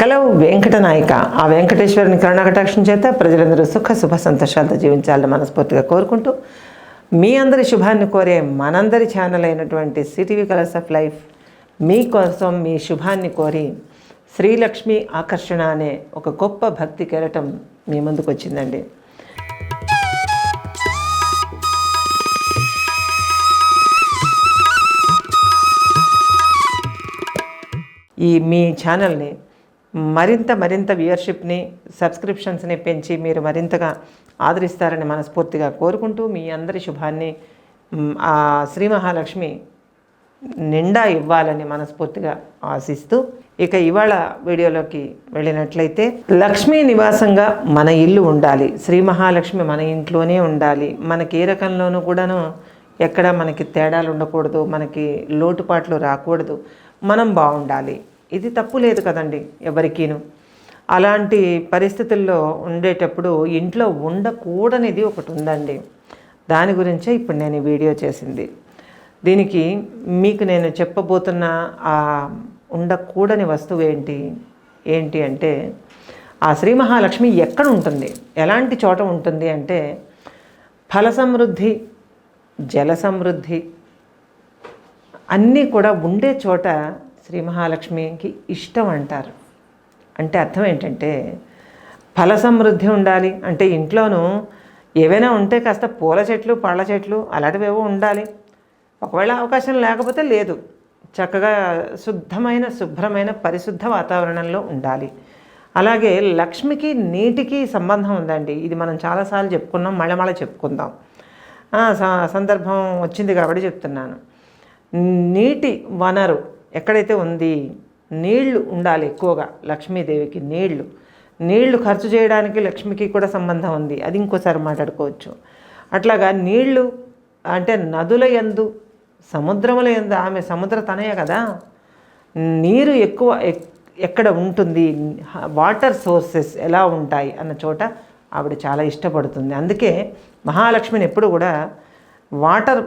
కలవు వెంకటనాయక ఆ వెంకటేశ్వరుని కరుణాకటాక్షం చేత ప్రజలందరూ సుఖ శుభ సంతోషాలతో జీవించాలని మనస్ఫూర్తిగా కోరుకుంటూ మీ అందరి శుభాన్ని కోరే మనందరి ఛానల్ అయినటువంటి సిటీవీ కలర్స్ ఆఫ్ లైఫ్ మీకోసం మీ శుభాన్ని కోరి శ్రీలక్ష్మి ఆకర్షణ అనే ఒక గొప్ప భక్తి కెరటం మీ ముందుకు వచ్చిందండి. ఈ మీ ఛానల్ని మరింత మరింత వ్యూయర్షిప్ని సబ్స్క్రిప్షన్స్ని పెంచి మీరు మరింతగా ఆదరిస్తారని మనస్ఫూర్తిగా కోరుకుంటూ మీ అందరి శుభాన్ని ఆ శ్రీ మహాలక్ష్మి నిండా ఇవ్వాలని మనస్ఫూర్తిగా ఆశిస్తూ ఇక ఇవాళ వీడియోలోకి వెళ్ళినట్లయితే లక్ష్మీ నివాసంగా మన ఇల్లు ఉండాలి. శ్రీ మహాలక్ష్మి మన ఇంట్లోనే ఉండాలి. మనకి ఏ రకంలోనూ కూడాను ఎక్కడ మనకి తేడాలు ఉండకూడదు. మనకి లోటుపాట్లు రాకూడదు. మనం బాగుండాలి. ఇది తప్పు లేదు కదండి ఎవరికీను. అలాంటి పరిస్థితుల్లో ఉండేటప్పుడు ఇంట్లో ఉండకూడనిది ఒకటి ఉందండి. దాని గురించే ఇప్పుడు నేను ఈ వీడియో చేసింది. దీనికి మీకు నేను చెప్పబోతున్న ఆ ఉండకూడని వస్తువు ఏంటి? ఏంటి అంటే ఆ శ్రీ మహాలక్ష్మి ఎక్కడ ఉంటుంది? ఎలాంటి చోట ఉంటుంది అంటే ఫల సమృద్ధి జల సమృద్ధి అన్నీ కూడా ఉండే చోట శ్రీ మహాలక్ష్మికి ఇష్టం అంటారు. అంటే అర్థం ఏంటంటే ఫల సమృద్ధి ఉండాలి. అంటే ఇంట్లోనూ ఏవైనా ఉంటే కాస్త పూల చెట్లు పళ్ళ చెట్లు అలాంటివేవో ఉండాలి. ఒకవేళ అవకాశం లేకపోతే లేదు. చక్కగా శుద్ధమైన శుభ్రమైన పరిశుద్ధ వాతావరణంలో ఉండాలి. అలాగే లక్ష్మికి నీటికి సంబంధం ఉందండి. ఇది మనం చాలాసార్లు చెప్పుకున్నాం మళ్ళీ మళ్ళీ చెప్పుకుందాం. స- సందర్భం వచ్చింది కాబట్టి చెప్తున్నాను. నీటి వనరు ఎక్కడైతే ఉంది నీళ్ళు ఉండాలి ఎక్కువగా లక్ష్మీదేవికి నీళ్ళు. నీళ్ళు ఖర్చు చేయడానికి లక్ష్మికి కూడా సంబంధం ఉంది. అది ఇంకోసారి మాట్లాడుకోవచ్చు. అట్లాగా నీళ్ళు అంటే నదుల ఎందు సముద్రముల యందు ఆమె సముద్ర తనయే కదా. నీరు ఎక్కువ ఎక్- ఎక్కడ ఉంటుంది? వాటర్ సోర్సెస్ ఎలా ఉంటాయి? అన్న చోట ఆవిడ చాలా ఇష్టపడుతుంది. అందుకే మహాలక్ష్మిని ఎప్పుడు కూడా వాటర్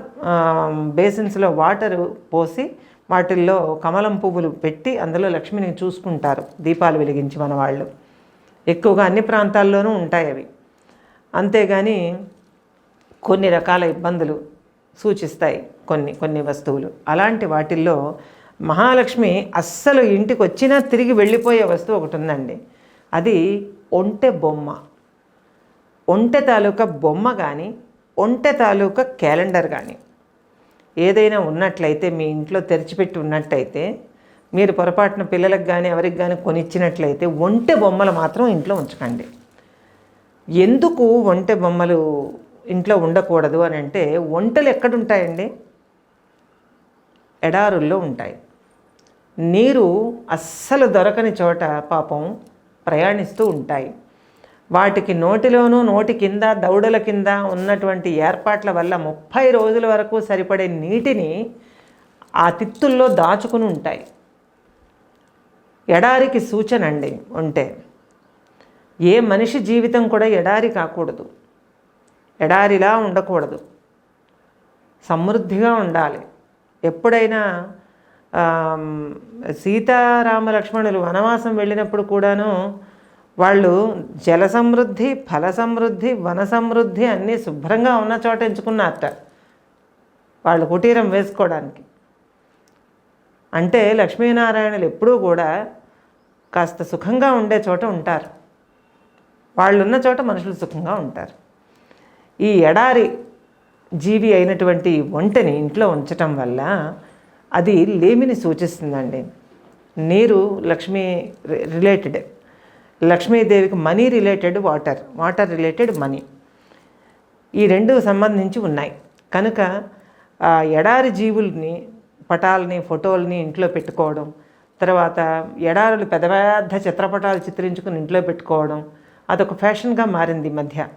బేసిన్స్లో వాటర్ పోసి వాటిల్లో కమలం పువ్వులు పెట్టి అందులో లక్ష్మిని చూసుకుంటారు. దీపాలు వెలిగించి మన వాళ్ళు ఎక్కువగా అన్ని ప్రాంతాల్లోనూ ఉంటాయి అవి. అంతేగాని కొన్ని రకాల ఇబ్బందులు సూచిస్తాయి కొన్ని కొన్ని వస్తువులు. అలాంటి వాటిల్లో మహాలక్ష్మి అస్సలు ఇంటికి వచ్చినా తిరిగి వెళ్ళిపోయే వస్తువు ఒకటి ఉందండి. అది ఒంటె బొమ్మ. ఒంటె తాలూకా బొమ్మ కానీ ఒంటె తాలూకా క్యాలెండర్ కానీ ఏదైనా ఉన్నట్లయితే మీ ఇంట్లో తెరిచిపెట్టి ఉన్నట్టయితే మీరు పొరపాటున పిల్లలకు కానీ ఎవరికి కానీ కొనిచ్చినట్లయితే ఒంటె బొమ్మలు మాత్రం ఇంట్లో ఉంచకండి. ఎందుకు ఒంటె బొమ్మలు ఇంట్లో ఉండకూడదు అని అంటే ఒంటెలు ఎక్కడుంటాయండి? ఎడారుల్లో ఉంటాయి. నీరు అస్సలు దొరకని చోట పాపం ప్రయాణిస్తూ ఉంటాయి. వాటికి నోటిలోనూ నోటి కింద దౌడల కింద ఉన్నటువంటి ఏర్పాట్ల వల్ల ముప్పై రోజుల వరకు సరిపడే నీటిని ఆ తిత్తుల్లో దాచుకుని ఉంటాయి. ఎడారికి సూచన అండి ఉంటే. ఏ మనిషి జీవితం కూడా ఎడారి కాకూడదు. ఎడారిలా ఉండకూడదు. సమృద్ధిగా ఉండాలి. ఎప్పుడైనా సీతారామ లక్ష్మణులు వనవాసం వెళ్ళినప్పుడు కూడాను వాళ్ళు జల సమృద్ధి ఫల సమృద్ధి వన సమృద్ధి అన్నీ శుభ్రంగా ఉన్న చోట ఎంచుకున్నారట. వాళ్ళు కుటీరం వేసుకోవడానికి. అంటే లక్ష్మీనారాయణులు ఎప్పుడూ కూడా కాస్త సుఖంగా ఉండే చోట ఉంటారు. వాళ్ళు ఉన్న చోట మనుషులు సుఖంగా ఉంటారు. ఈ ఎడారి జీవి అయినటువంటి వంటని ఇంట్లో ఉంచటం వల్ల అది లేమిని సూచిస్తుందండి. నీరు లక్ష్మీ రి- రిలేటెడ్. లక్ష్మీదేవికి money related water water related money. ఈ రెండు సంబంధించి ఉన్నాయి. కనుక ఎడారి జీవుల్ని పటాలని ఫోటోల్ని ఇంట్లో పెట్టుకోవడం తర్వాత ఎడారులు పెద్ద పెద్ద చిత్రపటాలు చిత్రించుకుని ఇంట్లో పెట్టుకోవడం అదొక ఫ్యాషన్గా మారింది ఈ మధ్య.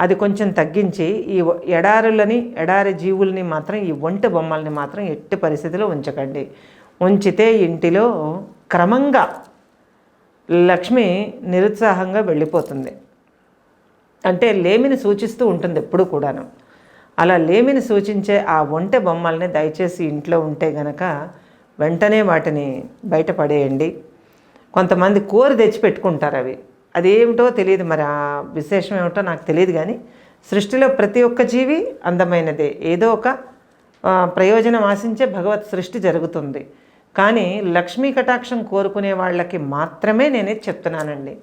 అది కొంచెం తగ్గించి ఈ ఎడారులని ఎడారి జీవుల్ని మాత్రం ఈ ఒంటె బొమ్మల్ని మాత్రం ఎట్టి పరిస్థితిలో ఉంచకండి. ఉంచితే ఇంటిలో క్రమంగా లక్ష్మి నిరుత్సాహంగా వెళ్ళిపోతుంది. అంటే లేమిని సూచిస్తూ ఉంటుంది ఎప్పుడు కూడాను. అలా లేమిని సూచించే ఆ ఒంటె బొమ్మల్ని దయచేసి ఇంట్లో ఉంటే గనక వెంటనే వాటిని బయటపడేయండి కొంతమంది కోరి తెచ్చి పెట్టుకుంటారు అవి. అదేమిటో తెలియదు మరి ఆ విశేషం ఏమిటో నాకు తెలియదు కానీ సృష్టిలో ప్రతి ఒక్క జీవి అందమైనదే. ఏదో ఒక ప్రయోజనం ఆశించే భగవత్ సృష్టి జరుగుతుంది. కానీ లక్ష్మీ కటాక్షం కోరుకునే వాళ్ళకి మాత్రమే నేను చెప్తున్నానండి.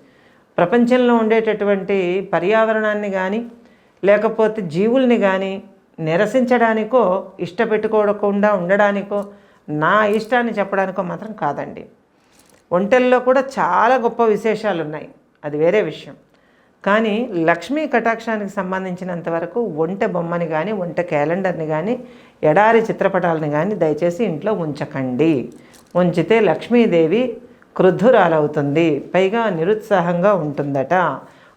ప్రపంచంలో ఉండేటటువంటి పర్యావరణాన్ని కానీ లేకపోతే జీవుల్ని కానీ నిరసించడానికో ఇష్టపెట్టుకోకుండా ఉండడానికో నా ఇష్టాన్ని చెప్పడానికో మాత్రం కాదండి. ఒంటెల్లో కూడా చాలా గొప్ప విశేషాలు ఉన్నాయి అది వేరే విషయం. కానీ లక్ష్మీ కటాక్షానికి సంబంధించినంత వరకు ఒంటె బొమ్మని కానీ వంట క్యాలెండర్ని కానీ ఎడారి చిత్రపటాలను కానీ దయచేసి ఇంట్లో ఉంచకండి. ఉంచితే లక్ష్మీదేవి క్రుద్ధురాలవుతుంది. పైగా నిరుత్సాహంగా ఉంటుందట.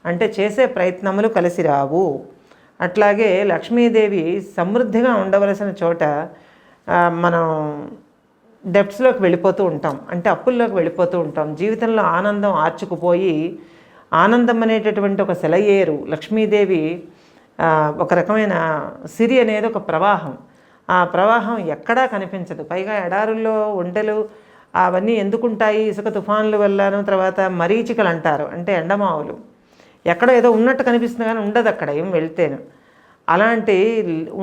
అంటే చేసే ప్రయత్నములు కలిసి రావు. అట్లాగే లక్ష్మీదేవి సమృద్ధిగా ఉండవలసిన చోట మనం డెప్ట్స్లోకి వెళ్ళిపోతూ ఉంటాం. అంటే అప్పుల్లోకి వెళ్ళిపోతూ ఉంటాం. జీవితంలో ఆనందం ఆర్చుకుపోయి ఆనందం అనేటటువంటి ఒక సెలయేరు. లక్ష్మీదేవి ఒక రకమైన సిరి అనేది ఒక ప్రవాహం. ఆ ప్రవాహం ఎక్కడా కనిపించదు. పైగా ఎడారుల్లో ఒంటెలు అవన్నీ ఎందుకుంటాయి? ఇసుక తుఫాన్ల వల్లను తర్వాత మరీచికలు అంటారు అంటే ఎండమావులు. ఎక్కడో ఏదో ఉన్నట్టు కనిపిస్తుంది కానీ ఉండదు అక్కడ ఏం వెళ్తేను. అలాంటి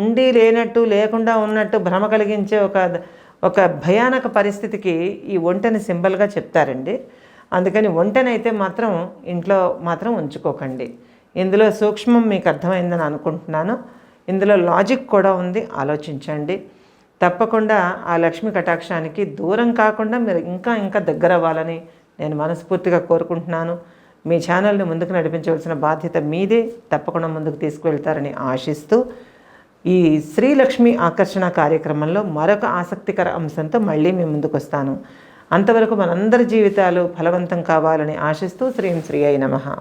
ఉండి లేనట్టు లేకుండా ఉన్నట్టు భ్రమ కలిగించే ఒక ఒక భయానక పరిస్థితికి ఈ ఒంటని సింబల్గా చెప్తారండి. అందుకని ఒంటెనైతే మాత్రం ఇంట్లో మాత్రం ఉంచుకోకండి. ఇందులో సూక్ష్మం మీకు అర్థమైందని అనుకుంటున్నాను. ఇందులో లాజిక్ కూడా ఉంది ఆలోచించండి. తప్పకుండా ఆ లక్ష్మీ కటాక్షానికి దూరం కాకుండా మీరు ఇంకా ఇంకా దగ్గర అవ్వాలని నేను మనస్ఫూర్తిగా కోరుకుంటున్నాను. మీ ఛానల్ని ముందుకు నడిపించవలసిన బాధ్యత మీదే. తప్పకుండా ముందుకు తీసుకువెళ్తారని ఆశిస్తూ ఈ శ్రీలక్ష్మి ఆకర్షణ కార్యక్రమంలో మరొక ఆసక్తికర అంశంతో మళ్ళీ మీ ముందుకు వస్తాను అంతవరకు మనందరి జీవితాలు ఫలవంతం కావాలని ఆశిస్తూ శ్రీం శ్రీ అయి నమః.